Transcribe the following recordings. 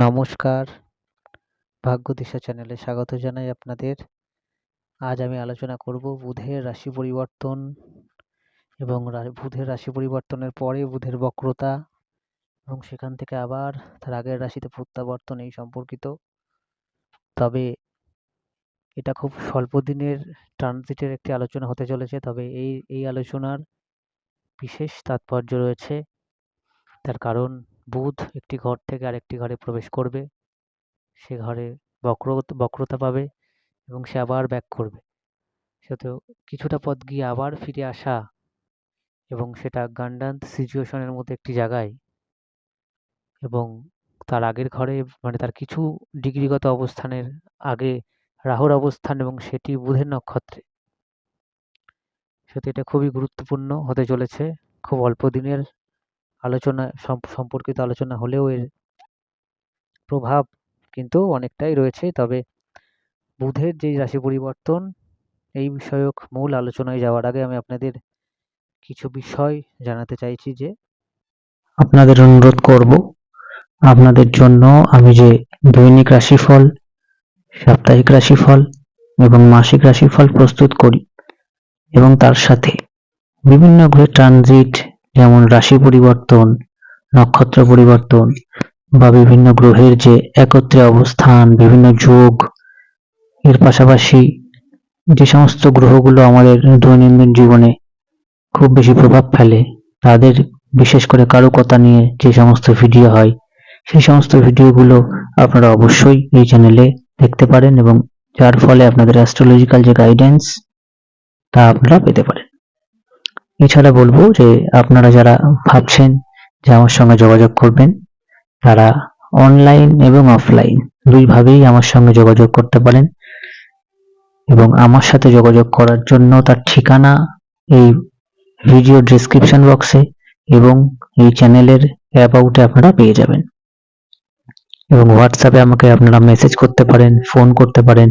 নমস্কার। ভাগ্যদিশা চ্যানেলে স্বাগত জানাই আপনাদের। আজ আমি আলোচনা করব বুধের রাশি পরিবর্তন এবং বুধের রাশি পরিবর্তনের পরে বুধের বক্রতা এবং সেখান থেকে আবার তার আগের রাশিতে প্রত্যাবর্তন এই সম্পর্কিত। তবে এটা খুব স্বল্প দিনের ট্রানজিটের একটি আলোচনা হতে চলেছে, তবে এই এই আলোচনার বিশেষ তাৎপর্য রয়েছে। তার কারণ বুধ একটি ঘর থেকে আরেকটি ঘরে প্রবেশ করবে। সে ঘরে বক্র বক্রতা পাবে এবং সে আবার ব্যাক করবে। সেহেতু কিছুটা পথ গিয়ে আবার ফিরে আসা এবং সেটা গান্ডান্ত সিচুয়েশনের মধ্যে একটি জায়গায় এবং তার আগের ঘরে মানে তার কিছু ডিগ্রিগত অবস্থানের আগে রাহুর অবস্থান এবং সেটি বুধের নক্ষত্রে। সেহেতু এটা খুবই গুরুত্বপূর্ণ হতে চলেছে। খুব অল্প দিনের আলোচনা সম্পর্কিত আলোচনা হলেও এর প্রভাব কিন্তু অনেকটাই রয়েছে। তবে বুধের যে রাশি পরিবর্তন, এই বিষয়ক মূল আলোচনায় যাওয়ার আগে আমি আপনাদের কিছু বিষয় জানাতে চাইছি যে, আপনাদের অনুরোধ করব, আপনাদের জন্য আমি যে দৈনিক রাশিফল, সাপ্তাহিক রাশিফল এবং মাসিক রাশিফল প্রস্তুত করি এবং তার সাথে বিভিন্ন গ্রহের ট্রানজিট যেমন রাশি পরিবর্তন, নক্ষত্র পরিবর্তন বা বিভিন্ন গ্রহের যে একত্রে অবস্থান, বিভিন্ন যোগ, এর পাশাপাশি যে সমস্ত গ্রহগুলো আমাদের দৈনন্দিন জীবনে খুব বেশি প্রভাব ফেলে, তাদের বিশেষ করে কারুকতা নিয়ে যে সমস্ত ভিডিও হয়, সেই সমস্ত ভিডিওগুলো আপনারা অবশ্যই এই চ্যানেলে দেখতে পারেন এবং যার ফলে আপনাদের অ্যাস্ট্রোলজিক্যাল যে গাইডেন্স তা আপনারা পেতে পারেন। এছাড়া বলব যে আপনারা যারা ভাবছেন যে আমার সঙ্গে যোগাযোগ করবেন, তারা অনলাইন এবং অফলাইন দুইভাবেই আমার সঙ্গে যোগাযোগ করতে পারেন এবং আমার সাথে যোগাযোগ করার জন্য তার ঠিকানা এই ভিডিও ডিসক্রিপশন বক্সে এবং এই চ্যানেলের অ্যাবাউটে আপনারা পেয়ে যাবেন। এবং হোয়াটসঅ্যাপে আমাকে আপনারা মেসেজ করতে পারেন ফোন করতে পারেন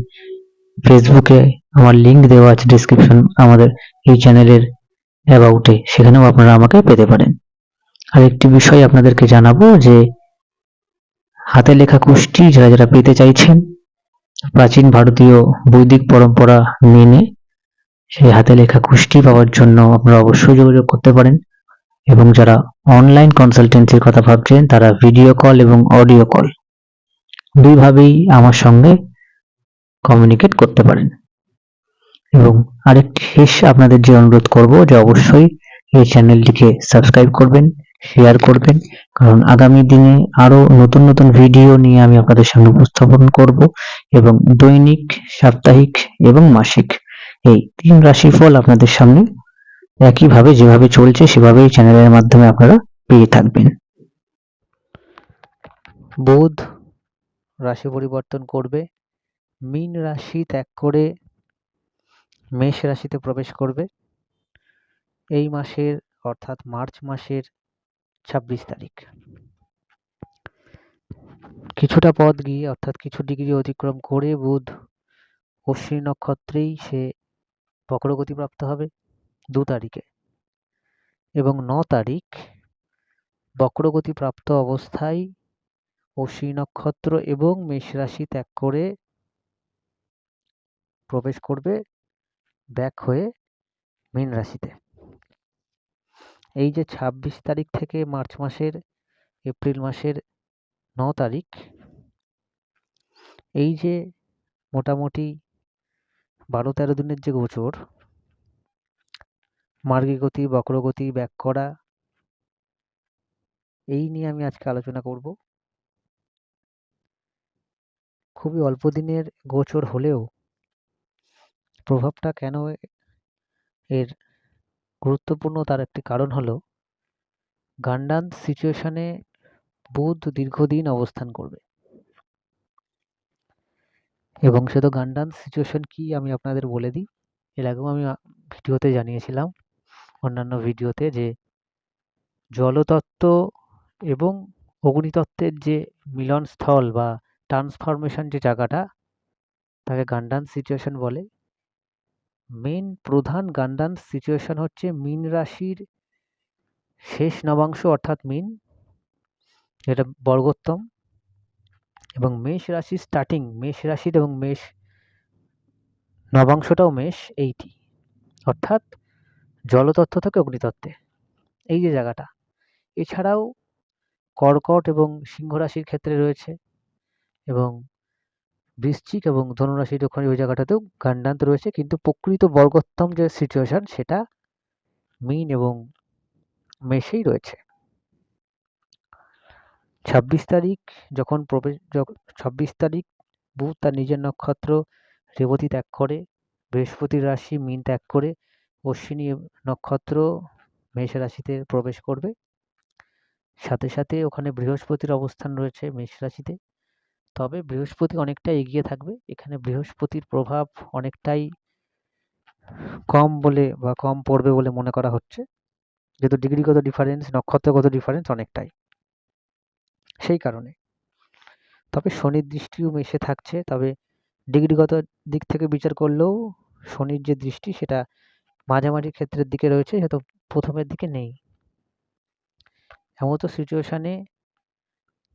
ফেসবুকে আমার লিঙ্ক দেওয়া আছে ডিসক্রিপশন আমাদের এই চ্যানেলের অ্যাবাউটে সেখানেও আপনারা আমাকে পেতে পারেন। আর একটি বিষয় আপনাদেরকে জানাব যে, হাতে লেখা কুষ্টি যারা যারা পেতে চাইছেন, প্রাচীন ভারতীয় বৈদিক পরম্পরা মেনে সেই হাতে লেখা কুষ্টি পাওয়ার জন্য আপনারা অবশ্যই যোগাযোগ করতে পারেন এবং যারা অনলাইন কনসালটেন্সির কথা ভাবছেন, তারা ভিডিও কল এবং অডিও কল দুইভাবেই আমার সঙ্গে কমিউনিকেট করতে পারেন। এবং আরেকটি শেষ আপনাদের যে অনুরোধ করব, যে অবশ্যই এই চ্যানেলটিকে সাবস্ক্রাইব করবেন শেয়ার করবেন, কারণ আগামী দিনে আরও নতুন নতুন ভিডিও নিয়ে আমি আপনাদের সামনে উপস্থাপন করব এবং দৈনিক, সাপ্তাহিক এবং মাসিক এই তিন রাশিফল আপনাদের সামনে একইভাবে যেভাবে চলছে সেভাবেই চ্যানেলের মাধ্যমে আপনারা পেয়ে থাকবেন। বুধ রাশি পরিবর্তন করবে, মীন রাশি ত্যাগ করে মেষ রাশিতে প্রবেশ করবে। এই মাসের অর্থাৎ মার্চ মাসের ছাব্বিশ তারিখ। কিছুটা পথ গিয়ে অর্থাৎ কিছু ডিগ্রি অতিক্রম করে বুধ অশ্বিনী নক্ষত্রেই সে বক্রগতিপ্রাপ্ত হবে দু তারিখে এবং ন তারিখ বক্রগতিপ্রাপ্ত অবস্থায় অশ্বিনী নক্ষত্র এবং মেষ রাশি ত্যাগ করে প্রবেশ করবে ব্যাক হয়ে মীন রাশিতে। এই যে ছাব্বিশ তারিখ থেকে মার্চ মাসের, এপ্রিল মাসের ন তারিখ, এই যে মোটামুটি বারো তেরো দিনের যে গোচর মার্গীগতি বক্রগতি ব্যাক করা, এই নিয়ে আমি আজকে আলোচনা করব। খুবই অল্প দিনের গোচর হলেও প্রভাবটা কেন এর গুরুত্বপূর্ণ তার একটি কারণ হলো, গান্ডান সিচুয়েশনে বুধ দীর্ঘদিন অবস্থান করবে। এবং সে তো গান্ডান সিচুয়েশন কি আমি আপনাদের বলে দিই। এর আগেও আমি ভিডিওতে জানিয়েছিলাম, অন্যান্য ভিডিওতে যে জলতত্ত্ব এবং অগ্নিতত্ত্বের যে মিলনস্থল বা ট্রান্সফরমেশন যে জায়গাটা, তাকে গান্ডান সিচুয়েশন বলে। মেন প্রধান গান্ডান সিচুয়েশন হচ্ছে মিন রাশির শেষ নবাংশ অর্থাৎ মিন, যেটা বর্গোত্তম, এবং মেষ রাশি স্টার্টিং মেষ রাশির এবং মেষ নবাংশটাও মেষ এইটি অর্থাৎ জলতত্ত্ব থেকে অগ্নিতত্ত্বে, এই যে জায়গাটা। এছাড়াও কর্কট এবং সিংহ রাশির ক্ষেত্রে রয়েছে, এবং বৃশ্চিক এবং ধনুরাশির ওখানে ওই জায়গাটাতেও গান্ডান্ত রয়েছে, কিন্তু প্রকৃত বর্গোত্তম যে সিচুয়েশন সেটা মিন এবং মেষেই রয়েছে। ছাব্বিশ তারিখ যখন প্রবেশ ছাব্বিশ তারিখ বুধ তার নিজের নক্ষত্র, রেবতী ত্যাগ করে, বৃহস্পতির রাশি মিন ত্যাগ করে, অশ্বিনী নক্ষত্র মেষ রাশিতে প্রবেশ করবে। সাথে সাথে ওখানে বৃহস্পতির অবস্থান রয়েছে মেষ রাশিতে। তবে বৃহস্পতি অনেকটা এগিয়ে থাকবে। এখানে বৃহস্পতির প্রভাব অনেকটাই কম বলে বা কম পড়বে বলে মনে করা হচ্ছে। যেহেতু ডিগ্রিগত ডিফারেন্স নক্ষত্রগত ডিফারেন্স অনেকটাই। সেই কারণে। তবে শনির দৃষ্টিও মেশে থাকছে। তবে ডিগ্রিগত দিক থেকে বিচার করলেও শনির যে দৃষ্টি সেটা মাঝামাঝি ক্ষেত্রের দিকে রয়েছে সেটা প্রথমের দিকে নেই। এমতো সিচুয়েশানে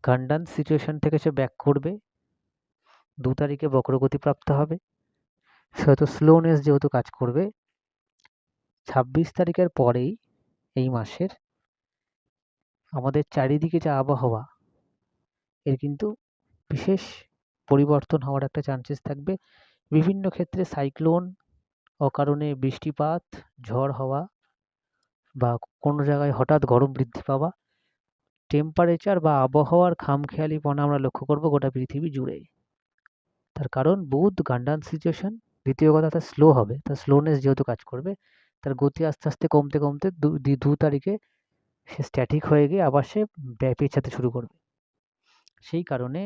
গান্ডান সিচুয়েশন থেকে সে ব্যাক করবে। দু তারিখে বক্রগতি প্রাপ্ত হবে। সে হয়তো স্লোনেস যেহেতু কাজ করবে। ছাব্বিশ তারিখের পরেই এই মাসের আমাদের চারিদিকে যে আবহাওয়া, এর কিন্তু বিশেষ পরিবর্তন হওয়ার একটা চান্সেস থাকবে। বিভিন্ন ক্ষেত্রে সাইক্লোন অকারণে বৃষ্টিপাত, ঝড় হওয়া বা কোনো জায়গায় হঠাৎ গরম বৃদ্ধি পাওয়া টেম্পারেচার বা আবহাওয়ার খামখেয়ালিপনা আমরা লক্ষ্য করব গোটা পৃথিবী জুড়ে তার কারণ, বুধ গান্ডান সিচুয়েশন দ্বিতীয় কথা তার স্লো হবে, তার স্লোনেস যেহেতু কাজ করবে, তার গতি আস্তে আস্তে কমতে কমতে দু তারিখে সে স্ট্যাটিক হয়ে গিয়ে আবার সে পেঁচাতে শুরু করবে। সেই কারণে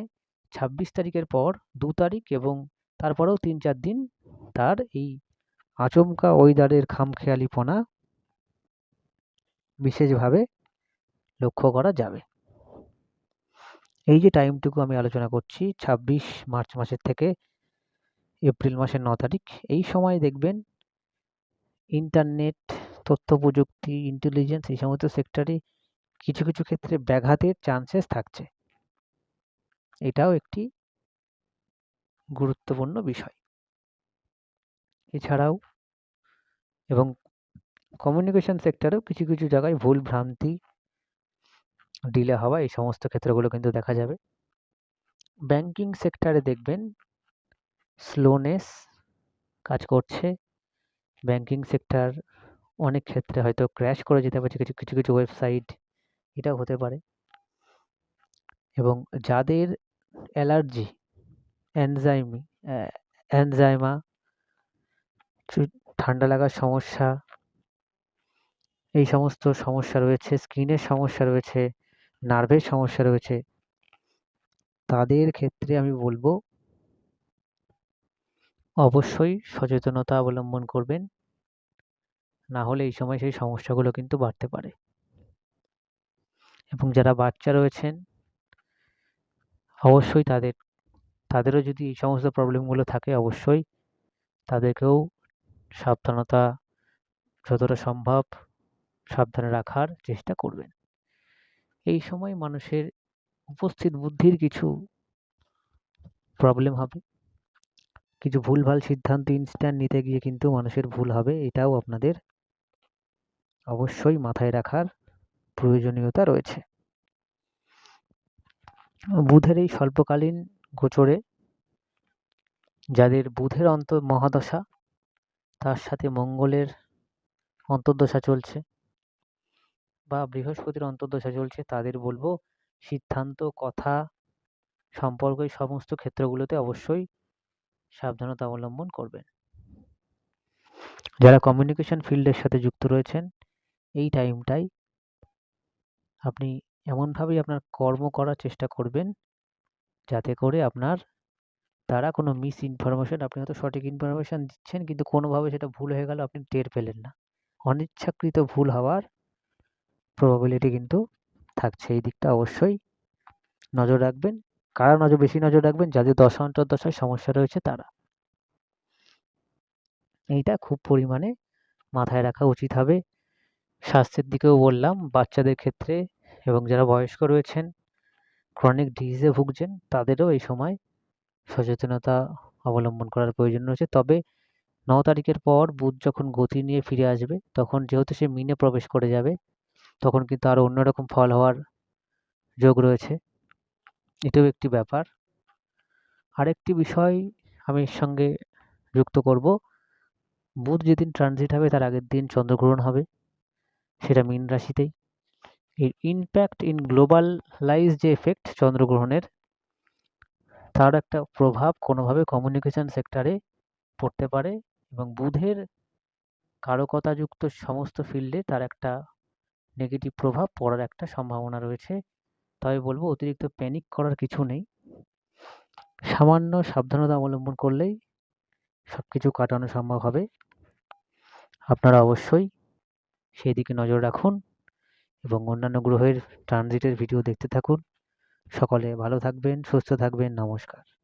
ছাব্বিশ তারিখের পর দু তারিখ এবং তারপরেও তিন, চার দিন তার এই আচমকা ওয়েদারের খামখেয়ালিপনা বিশেষভাবে লক্ষ্য করা যাবে। এই যে টাইমটুকু আমি আলোচনা করছি, ছাব্বিশ মার্চ মাসের থেকে এপ্রিল মাসের ন তারিখ, এই সময় দেখবেন ইন্টারনেট তথ্য প্রযুক্তি ইন্টেলিজেন্স এই সমস্ত সেক্টরে কিছু কিছু ক্ষেত্রে ব্যাঘাতের চান্সেস থাকছে। এটাও একটি গুরুত্বপূর্ণ বিষয়। এছাড়াও এবং কমিউনিকেশন সেক্টরেও কিছু কিছু জায়গায় ভুল ভ্রান্তি ডিলে হওয়া, এই সমস্ত ক্ষেত্রগুলো কিন্তু দেখা যাবে। ব্যাংকিং সেক্টরে দেখবেন স্লোনেস কাজ করছে। ব্যাংকিং সেক্টর অনেক ক্ষেত্রে হয়তো ক্র্যাশ করে যেতে পারছে, কিছু কিছু কিছু ওয়েবসাইট এটাও হতে পারে। এবং যাদের অ্যালার্জি অ্যানজাইমি অ্যানজাইমা ঠান্ডা লাগার সমস্যা, এই সমস্ত সমস্যা রয়েছে স্কিনের সমস্যা রয়েছে নার্ভের সমস্যা রয়েছে। তাদের ক্ষেত্রে আমি বলব, অবশ্যই সচেতনতা অবলম্বন করবেন। না হলে এই সময় সেই সমস্যাগুলো কিন্তু বাড়তে পারে। এবং যারা বাচ্চা রয়েছেন, অবশ্যই তাদের, তাদেরও যদি এই সমস্ত প্রবলেমগুলো থাকে, অবশ্যই তাদেরকেও সাবধানতা যতটা সম্ভব সাবধানে রাখার চেষ্টা করবেন। এই সময় মানুষের উপস্থিত বুদ্ধির কিছু প্রবলেম হবে। কিছু ভুলভাল সিদ্ধান্ত ইনস্ট্যান্ট নিতে গিয়ে কিন্তু মানুষের ভুল হবে, এটাও আপনাদের অবশ্যই মাথায় রাখার প্রয়োজনীয়তা রয়েছে। বুধের এই স্বল্পকালীন গোচরে যাদের বুধের অন্ত মহাদশা, তার সাথে মঙ্গলের অন্তর্দশা চলছে। বা বৃহস্পতির অন্তর্দশা চলছে তাদের বলব সিদ্ধান্ত, কথা, সম্পর্ক এই সমস্ত ক্ষেত্রগুলোতে অবশ্যই সাবধানতা অবলম্বন করবেন। যারা কমিউনিকেশন ফিল্ডের সাথে যুক্ত রয়েছেন, এই টাইমটাই আপনি এমনভাবেই আপনার কর্ম করার চেষ্টা করবেন যাতে করে আপনার দ্বারা কোনো মিস ইনফরমেশন আপনি হয়তো সঠিক ইনফরমেশান দিচ্ছেন কিন্তু কোনোভাবে সেটা ভুল হয়ে গেল, আপনি টের পেলেন না। অনিচ্ছাকৃত ভুল হওয়ার প্রবাবিলিটি কিন্তু থাকছে, এই দিকটা অবশ্যই নজর রাখবেন। কারা নজর বেশি নজর রাখবেন? যাদের দশা অন্তর্দশায় সমস্যা রয়েছে তারা। এইটা খুব পরিমাণে মাথায় রাখা উচিত হবে। স্বাস্থ্যের দিকেও বললাম, বাচ্চাদের ক্ষেত্রে এবং যারা বয়স্ক রয়েছেন ক্রনিক ডিজিজে ভুগছেন, তাদেরও এই সময় সচেতনতা অবলম্বন করার প্রয়োজন রয়েছে। তবে ন তারিখের পর বুধ যখন গতি নিয়ে ফিরে আসবে, তখন যেহেতু সে মিনে প্রবেশ করে যাবে তখন কিন্তু আরও অন্যরকম ফল হওয়ার যোগ রয়েছে। এটাও একটি ব্যাপার। আরেকটি বিষয় আমি সঙ্গে যুক্ত করব। বুধ যেদিন ট্রানজিট হবে, তার আগের দিন চন্দ্রগ্রহণ হবে, সেটা মীন রাশিতেই। এর ইম্প্যাক্ট ইন গ্লোবালাইজ যে এফেক্ট চন্দ্রগ্রহণের, তার একটা প্রভাব কোনোভাবে কমিউনিকেশন সেক্টরে পড়তে পারে এবং বুধের কারকতাযুক্ত সমস্ত ফিল্ডে তার একটা নেগেটিভ প্রভাব পড়ার একটা সম্ভাবনা রয়েছে। তবে বলব অতিরিক্ত প্যানিক করার কিছু নেই। সামান্য সাবধানতা অবলম্বন করলেই সব কিছু কাটানো সম্ভব হবে। আপনারা অবশ্যই সেই দিকে নজর রাখুন এবং অন্যান্য গ্রহের ট্রানজিটের ভিডিও দেখতে থাকুন। সকলে ভালো থাকবেন, সুস্থ থাকবেন, নমস্কার।